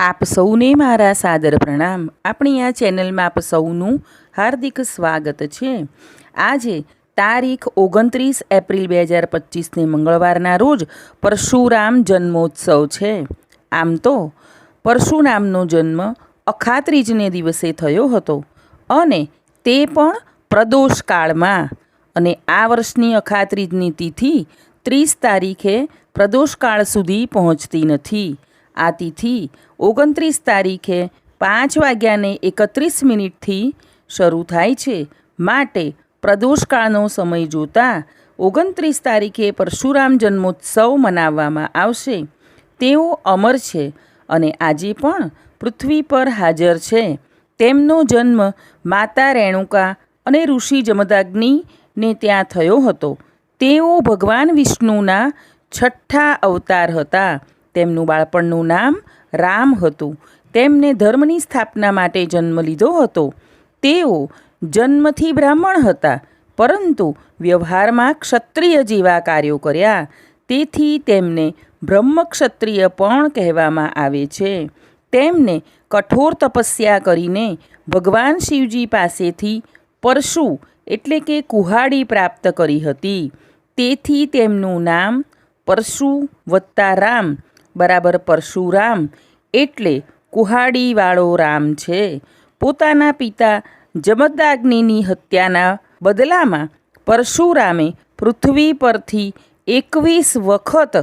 આપ સૌને મારા સાદર પ્રણામ. આપણી આ ચેનલમાં આપ સૌનું હાર્દિક સ્વાગત છે. આજે તારીખ ઓગણત્રીસ એપ્રિલ બે હજાર પચીસને મંગળવારના રોજ પરશુરામ જન્મોત્સવ છે. આમ તો પરશુરામનો જન્મ અખાત્રીજને દિવસે થયો હતો અને તે પણ પ્રદોષ કાળમાં અને આ વર્ષની અખાત્રીજની તિથિ ત્રીસ તારીખે પ્રદોષકાળ સુધી પહોંચતી નથી. આ તિથિ ઓગણત્રીસ તારીખે પાંચ વાગ્યાને એકત્રીસ મિનિટથી શરૂ થાય છે. માટે પ્રદોષકાળનો સમય જોતાં ઓગણત્રીસ તારીખે પરશુરામ જન્મોત્સવ મનાવવામાં આવશે. તેઓ અમર છે અને આજે પણ પૃથ્વી પર હાજર છે. તેમનો જન્મ માતા રેણુકા અને ઋષિ જમદાગ્નિને ત્યાં થયો હતો. તેઓ ભગવાન વિષ્ણુના છઠ્ઠા અવતાર હતા. તેમનું બાળપણનું નામ રામ હતું. તેમને ધર્મની સ્થાપના માટે જન્મ લીધો હતો. તેઓ જન્મથી બ્રાહ્મણ હતા, પરંતુ વ્યવહારમાં ક્ષત્રિય જેવા કાર્યો કર્યા. તેથી તેમને બ્રહ્મક્ષત્રિય પણ કહેવામાં આવે છે. તેમને કઠોર તપસ્યા કરીને ભગવાન શિવજી પાસેથી પરશુ એટલે કે કુહાડી પ્રાપ્ત કરી હતી. તેથી તેમનું નામ પરશુ વત્તા રામ બરાબર પરશુરામ એટલે કુહાડીવાળો રામ છે. પોતાના પિતા જમદાગ્નિની હત્યાના બદલામાં પરશુરામે પૃથ્વી પરથી એકવીસ વખત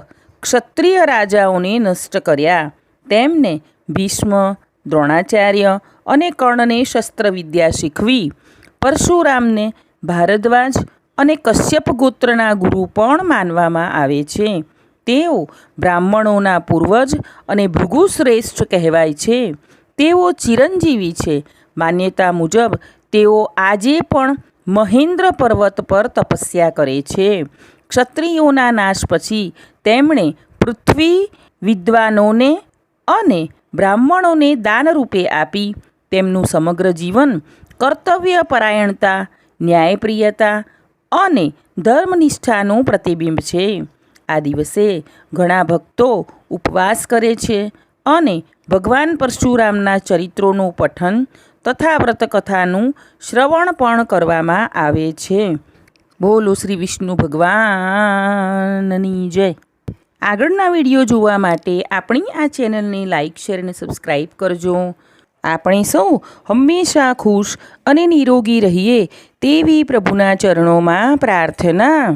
ક્ષત્રિય રાજાઓને નષ્ટ કર્યા. તેમને ભીષ્મ, દ્રોણાચાર્ય અને કર્ણને શસ્ત્રવિદ્યા શીખવી. પરશુરામને ભારદ્વાજ અને કશ્યપ ગોત્રના ગુરુ પણ માનવામાં આવે છે. તેઓ બ્રાહ્મણોના પૂર્વજ અને ભૃગુશ્રેષ્ઠ કહેવાય છે. તેઓ ચિરંજીવી છે. માન્યતા મુજબ, તેઓ આજે પણ મહેન્દ્ર પર્વત પર તપસ્યા કરે છે. ક્ષત્રિયોના નાશ પછી તેમણે પૃથ્વી વિદ્વાનોને અને બ્રાહ્મણોને દાનરૂપે આપી. તેમનું સમગ્ર જીવન કર્તવ્યપરાયણતા ન્યાયપ્રિયતા અને ધર્મનિષ્ઠાનું પ્રતિબિંબ છે. આ દિવસે ઘણા ભક્તો ઉપવાસ કરે છે અને ભગવાન પરશુરામના ચરિત્રોનું પઠન તથા વ્રતકથાનું શ્રવણ પણ કરવામાં આવે છે. બોલો શ્રી વિષ્ણુ ભગવાનની જય. આગળના વીડિયો જોવા માટે આપણી આ ચેનલને લાઇક શેર અને સબસ્ક્રાઈબ કરજો. આપણે સૌ હંમેશા ખુશ અને નિરોગી રહીએ તેવી પ્રભુના ચરણોમાં પ્રાર્થના.